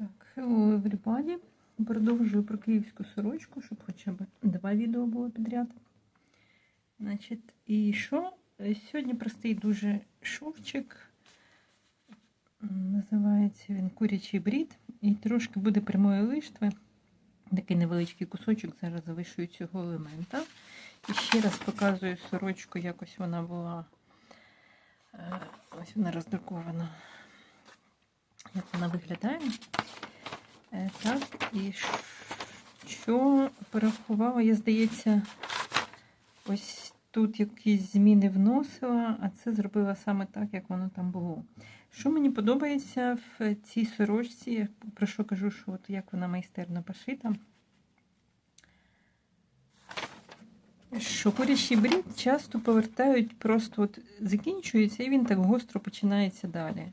Так, hello everybody. Продовжую про київську сорочку, щоб хоча б два відео було підряд. Значить, і що? Сьогодні простий дуже шовчик. Називається він курячий брід. І трошки буде прямої лиштви. Такий невеличкий кусочок зараз завишую цього елемента. І ще раз показую сорочку, якось вона була. Е, Ось вона роздрукована. Як вона виглядає. Е, Так, і що порахувала, я, здається, ось тут якісь зміни вносила, а це зробила саме так, як воно там було. Що мені подобається в цій сорочці, про що кажу, що от як вона майстерно пошита. Що курячий брід часто повертають, просто от закінчується, і він так гостро починається далі.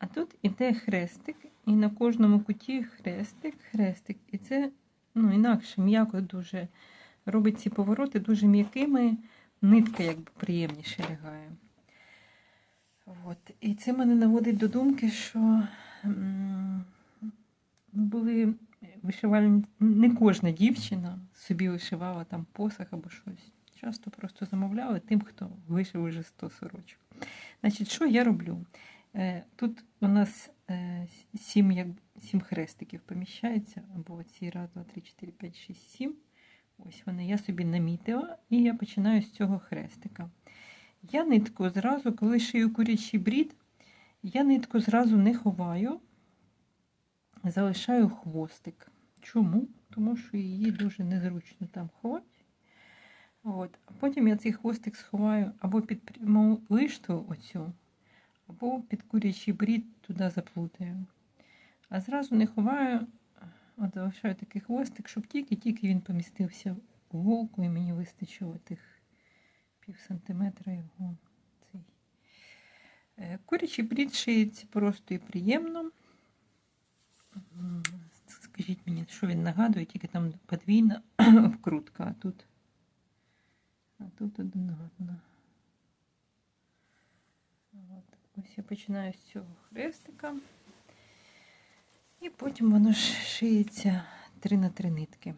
А тут іде хрестик, і на кожному куті хрестик, хрестик. І це ну, інакше, м'яко дуже робить ці повороти дуже м'якими, нитка якби приємніше лягає. От. І це мене наводить до думки, що були вишивальні, не кожна дівчина собі вишивала там посах або щось. Часто просто замовляли тим, хто вишив уже 100 сорочок. Значить, що я роблю? Е, Тут у нас е, сім, як, сім хрестиків поміщається, або ці раз, два, три, чотири, п'ять, шість, сім. Ось вони я собі намітила, і я починаю з цього хрестика. Я нитку зразу, коли шию курячий брід, я нитку зразу не ховаю, залишаю хвостик. Чому? Тому що її дуже незручно там ховати. От. Потім я цей хвостик сховаю або під пряму лишту оцю, або під курячий брід туди заплутаю. А зразу не ховаю, от залишаю такий хвостик, щоб тільки-тільки він помістився в голку і мені вистачило тих пів сантиметра його. Цей. Е, Курячий брід шиється просто і приємно. Скажіть мені, що він нагадує, тільки там подвійна вкрутка, а тут, а тут однотна. От. Ось я починаю з цього хрестика. І потім воно шиється 3 на 3 нитки.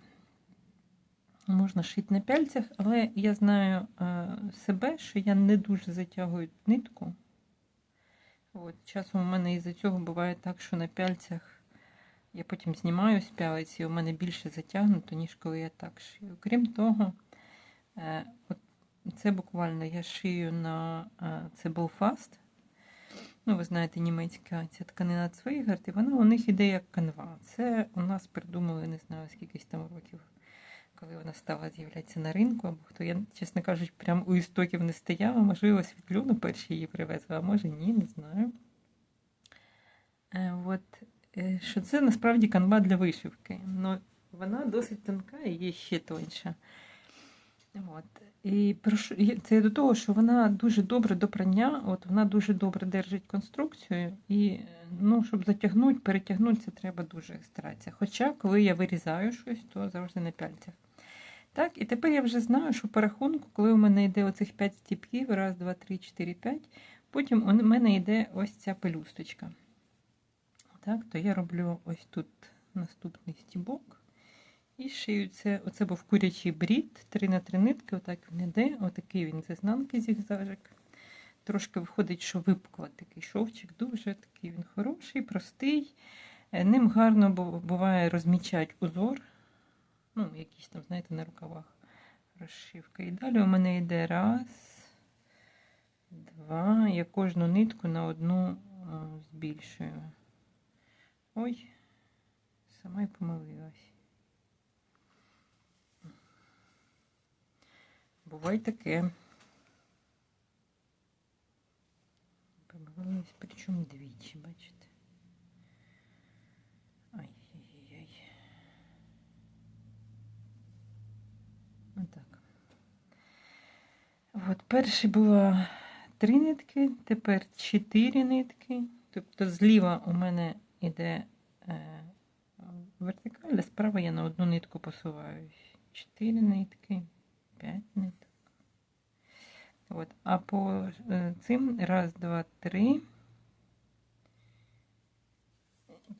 Можна шити на пяльцях, але я знаю е, себе, що я не дуже затягую нитку. От, часом у мене із-за цього буває так, що на пяльцях я потім знімаю з пялиць, і у мене більше затягнуто, ніж коли я так шию. Крім того, е, от це буквально я шию на е, це Belfast. Ну, ви знаєте, німецька ця тканина Цвейгард, вона у них іде як канва. Це у нас придумали, не знаю, скількись там років, коли вона стала з'являтися на ринку, або хто, я, чесно кажучи, прям у істоків не стояла. Можливо, світлюну перші її привезла, а може ні, не знаю. Е, от, е, що це насправді канва для вишивки. Ну, вона досить тонка і є ще тоньша. От. І це до того, що вона дуже добре до прання, от вона дуже добре держить конструкцію, і ну, щоб затягнути, перетягнути, це треба дуже старатися. Хоча, коли я вирізаю щось, то завжди на пяльцях. Так, і тепер я вже знаю, що по рахунку, коли у мене йде оцих 5 стіпків, раз, два, три, чотири, п'ять, потім у мене йде ось ця пелюсточка. Так, то я роблю ось тут наступний стібок. І шию це, оце був курячий брід, 3 на 3 нитки, отак він іде, отакий він з ізнанки зігзажик. Трошки виходить, що випукла такий шовчик, дуже такий він хороший, простий. Е, Ним гарно буває розмічати узор. Ну, якісь там, знаєте, на рукавах розшивка. І далі у мене йде раз, два. Я кожну нитку на одну збільшую. Ой, сама й помилилась. Буває таке. Помилилась, причому двічі, бачите. Ай-яй-яй. Отак. От перші було три нитки, тепер чотири нитки. Тобто зліва у мене йде е, вертикаль, а справа я на одну нитку посуваюсь. Чотири нитки, п'ять ниток. От. А по е, цим раз, два, три,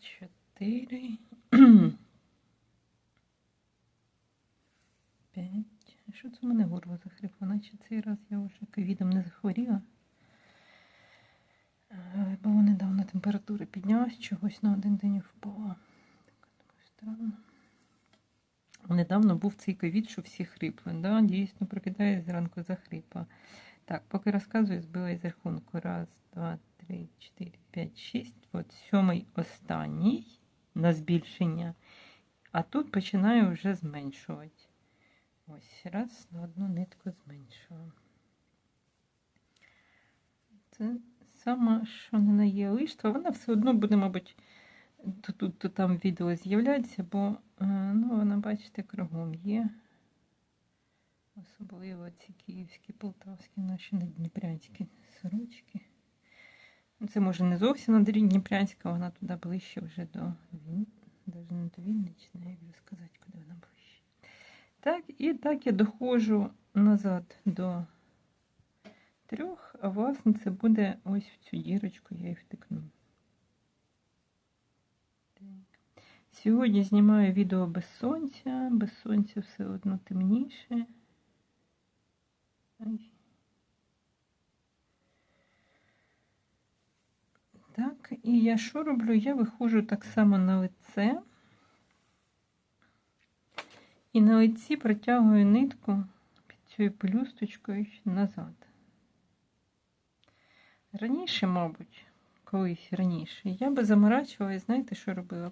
чотири. П'ять. Що це в мене горло захрипло? Наче цей раз я вже ковідом не захворіла. Е, Бо недавно температура піднялась, чогось на один день впала. Так, думаю, странно. Недавно був цей ковід, що всі хрипли. Да? Дійсно, прокидаюсь зранку захрипла. Так, поки розказую, збила з рахунку. Раз, два, три, чотири, п'ять, шість. От сьомий останній на збільшення. А тут починаю вже зменшувати. Ось раз на одну нитку зменшую. Це сама, що не на є лиштва, вона все одно буде, мабуть, то тут, то там відео з'являється, бо е, ну, вона, бачите, кругом є. Особливо ці київські, полтавські, наші не дніпрянські сорочки. Ну, Це може не зовсім на Дніпрянська, вона туди ближче вже до навіть не до Вінничної, як же сказати, куди вона ближче. Так, і так я доходжу назад до трьох, а власне це буде ось в цю дірочку, я їх втикну. Так. Сьогодні знімаю відео без сонця, без сонця все одно темніше. Так, і я що роблю? Я виходжу так само на лице. І на лиці протягую нитку під цією пелюсточкою назад. Раніше, мабуть, колись раніше, я би заморачувала, і знаєте, що робила?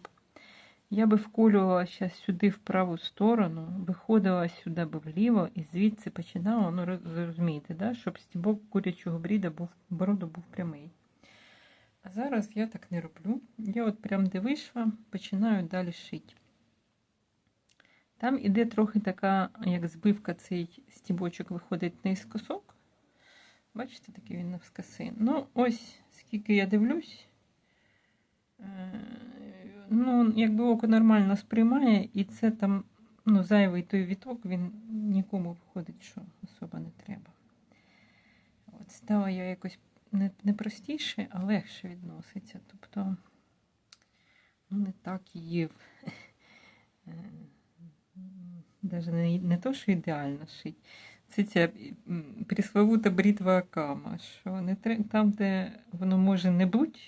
Я би вколювала зараз сюди в праву сторону, виходила сюди би вліво і звідси починала, ну розумієте, да? щоб стібок курячого бріда був, бороду був прямий. А зараз я так не роблю. Я от прям де вийшла, починаю далі шити. Там іде трохи така, як збивка, цей стібочок виходить наискосок. Бачите, такий він навскоси. Ну, ось скільки я дивлюсь. Ну, якби око нормально сприймає, і це там ну, зайвий той віток, він нікому виходить, що особо не треба. От стала я якось не, не простіше, а легше відноситься. Тобто, ну, не так її в- е, не, не то, що ідеально шить. Це ця присловута брітва Акама, що не там, де воно може не бути,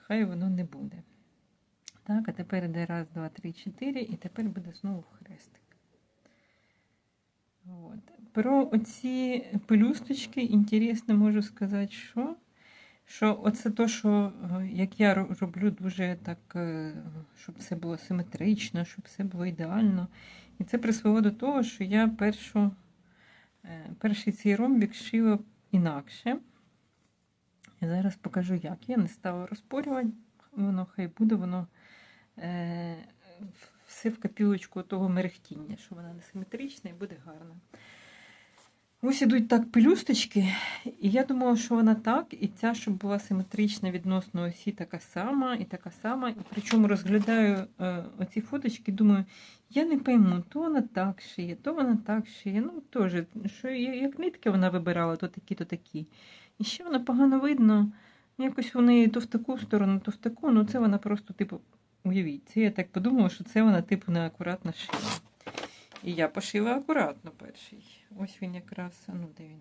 хай воно не буде. Так, а тепер йде раз, два, три, чотири, і тепер буде знову хрестик. От. Про оці пелюсточки інтересно можу сказати, що, що оце то, що е, як я роблю дуже так, е, щоб все було симетрично, щоб все було ідеально. І це призвело до того, що я першу, е, перший цей ромбік шила інакше. І зараз покажу, як. Я не стала розпорювати, воно хай буде, воно все в копілочку того мерехтіння, що вона не симетрична і буде гарна. Ось ідуть так пелюсточки, і я думала, що вона так, і ця, щоб була симетрична відносно осі, така сама, і така сама. І причому розглядаю е, оці фоточки, думаю, я не пойму, то вона так шиє, то вона так шиє. Ну, теж, що як нитки вона вибирала, то такі, то такі. І ще вона погано видно. Якось у неї то в таку сторону, то в таку. Ну, це вона просто, типу, уявіть, це я так подумала, що це вона, типу, неакуратно шила. І я пошила акуратно перший. Ось він якраз, ну де він?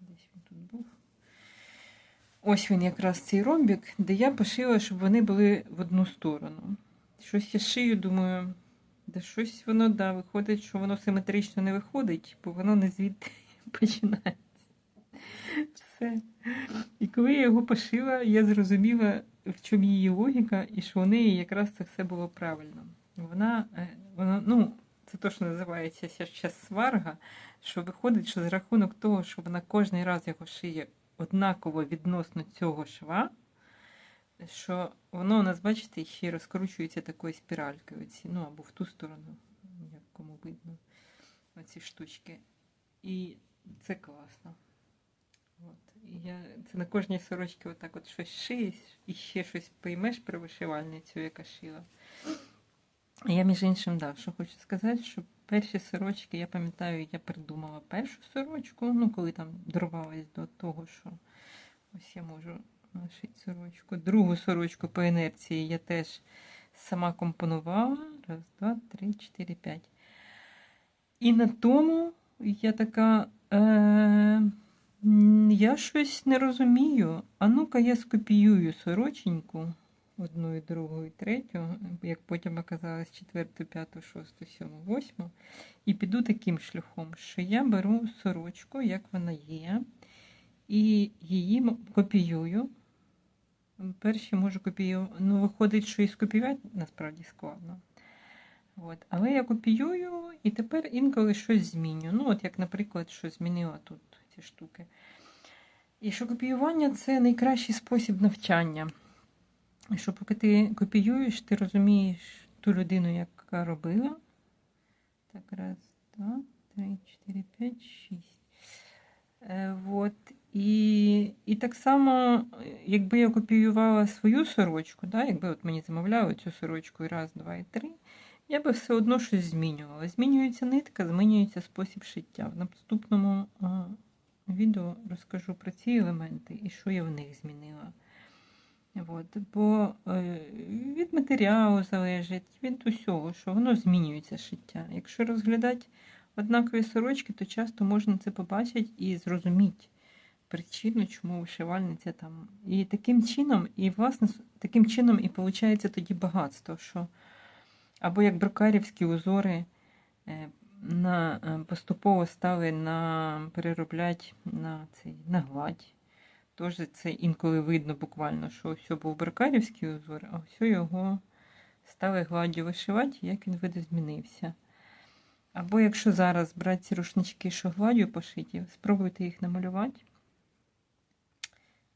Десь він тут був. Ось він якраз цей ромбік, де я пошила, щоб вони були в одну сторону. Щось я шию, думаю, да щось воно, да, виходить, що воно симетрично не виходить, бо воно не звідти починається. Все. І коли я його пошила, я зрозуміла, в чому її логіка, і що у неї якраз це все було правильно. Вона, е, вона ну, це то, що називається зараз сварга, що виходить, що за рахунок того, що вона кожен раз його шиє однаково відносно цього шва, що воно у нас, бачите, ще розкручується такою спіралькою, оці, ну або в ту сторону, як видно, оці штучки. І це класно. Я, це на кожній сорочці отак от щось шиєш і ще щось поймеш про вишивальницю, яка шила. Я, між іншим, да, що хочу сказати, що перші сорочки, я пам'ятаю, я придумала першу сорочку, ну, коли там дорвалась до того, що ось я можу шити сорочку. Другу сорочку по інерції я теж сама компонувала. Раз, два, три, чотири, п'ять. І на тому я така. Е, я щось не розумію. А ну-ка я скопіюю сороченьку. Одну, і другу, і третю, як потім оказалось четверту, п'яту, шосту, сьому, восьму. І піду таким шляхом, що я беру сорочку, як вона є, і її копіюю. Перші можу копіювати. Ну, виходить, що і скопіювати насправді складно. От. Але я копіюю і тепер інколи щось зміню. Ну, от як, наприклад, що змінила тут ці штуки. І що копіювання це найкращий спосіб навчання. І що поки ти копіюєш, ти розумієш ту людину, яка робила. Так, раз, два, три, чотири, п'ять, шість. Е, вот. І, і так само, якби я копіювала свою сорочку, да, якби от мені замовляли цю сорочку і раз, два і три, я би все одно щось змінювала. Змінюється нитка, змінюється спосіб шиття. В наступному а, відео розкажу про ці елементи і що я в них змінила. От, бо е, від матеріалу залежить, від усього, що воно змінюється шиття. Якщо розглядати однакові сорочки, то часто можна це побачити і зрозуміти причину, чому вишивальниця там. І таким чином, і власне таким чином і виходить тоді багатство, що або як брокарівські узори е, на, е, поступово стали на перероблять на цей на гладь. Тож це інколи видно буквально, що все був брокарівський узор, а все його стали гладдю вишивати, як він видозмінився. Або якщо зараз брати ці рушнички, що гладдю пошиті, спробуйте їх намалювати.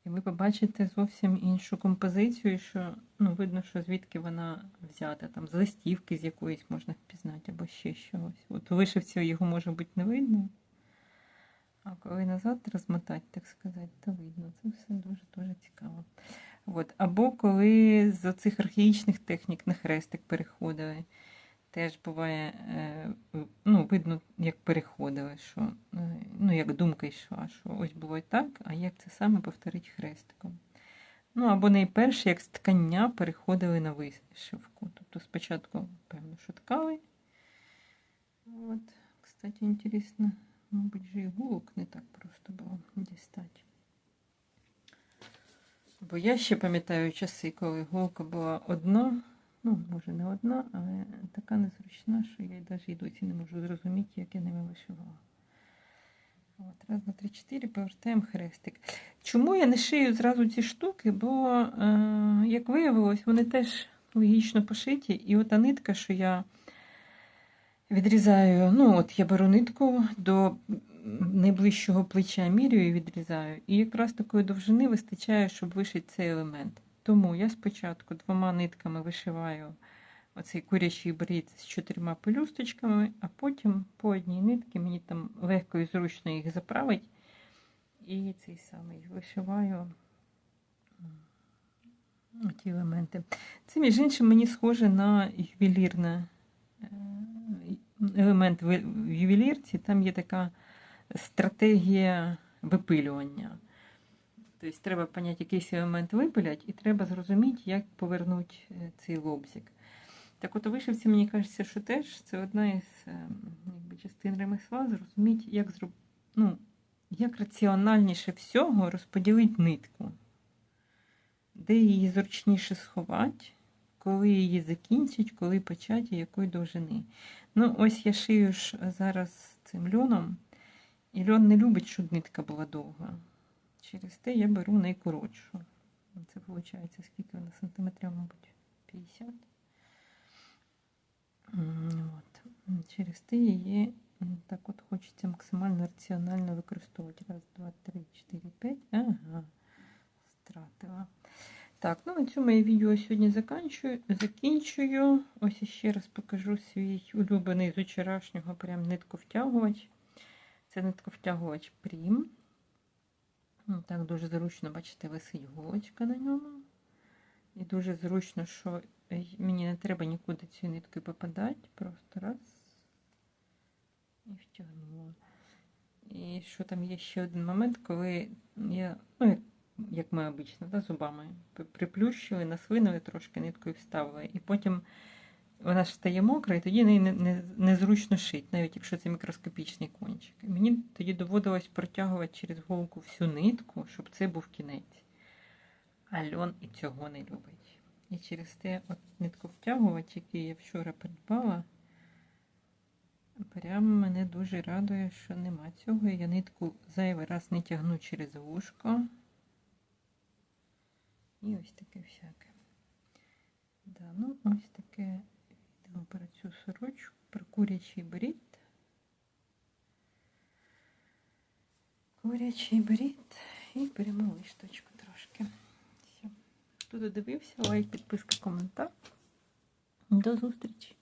І ви побачите зовсім іншу композицію, що ну, видно, що звідки вона взята, там з листівки з якоїсь можна впізнати, або ще щось. От вишивці його може бути не видно. А коли назад розмотати, так сказати, то видно. Це все дуже-дуже цікаво. От. Або коли з цих архаїчних технік на хрестик переходили, теж буває, е, ну, видно, як переходили, що, е, ну, як думка йшла, що ось було і так, а як це саме повторити хрестиком. Ну, або найперше, як з ткання переходили на вишивку. Тобто спочатку, певно, що ткали. От, кстати, інтересно. Мабуть, же і не так просто було дістати. Бо я ще пам'ятаю часи, коли голка була одна, ну, може не одна, але така незручна, що я навіть і досі не можу зрозуміти, як я ними вишивала. От, раз, два, три, чотири, повертаємо хрестик. Чому я не шию зразу ці штуки? Бо, е, як виявилось, вони теж логічно пошиті, і ота нитка, що я Відрізаю, ну от я беру нитку до найближчого плеча, міряю і відрізаю. І якраз такої довжини вистачає, щоб вишити цей елемент. Тому я спочатку двома нитками вишиваю оцей курячий брід з чотирма пелюсточками, а потім по одній нитці мені там легко і зручно їх заправить. І цей самий вишиваю ті елементи. Це, між іншим, мені схоже на ювелірне е, елемент в ювелірці, там є така стратегія випилювання. Тобто треба поняти, якийсь елемент випилять, і треба зрозуміти, як повернути е, цей лобзик. Так от у вишивці, мені кажеться, що теж це одна із е, якби, частин ремесла, зрозуміти, як, зроб... ну, як раціональніше всього розподілити нитку, де її зручніше сховати, коли її закінчить, коли почати, якої довжини. Ну, ось я шию ж зараз цим льоном, і льон не любить, щоб нитка була довга. Через те я беру найкоротшу. Це виходить, скільки вона сантиметрів, мабуть, 50. От. Через те її так от хочеться максимально раціонально використовувати. Раз, два, три, чотири, п'ять. Ага, стратила. Так, ну на цьому я відео сьогодні закінчую. закінчую. Ось ще раз покажу свій улюблений з вчорашнього прям нитковтягувач. Це нитковтягувач Прім. Ну, Так дуже зручно, бачите, висить голочка на ньому. І дуже зручно, що е, мені не треба нікуди цією ниткою попадати. Просто раз. І втягнула. І що там є ще один момент, коли я, ну, як ми обично, да, зубами. Приплющили, насвинули трошки, ниткою вставили. І потім вона ж стає мокра, і тоді не, не, незручно шить, навіть якщо це мікроскопічний кончик. І мені тоді доводилось протягувати через голку всю нитку, щоб це був кінець. А льон і цього не любить. І через те от нитку втягувач, який я вчора придбала, прямо мене дуже радує, що нема цього. Я нитку зайвий раз не тягну через вушко. І ось таке всяке. Да, ну ось таке відео про цю сорочку, про курячий брід. Курячий брід і беремо лишточку трошки. Все. Хто додивився, лайк, підписка, коментар. До зустрічі!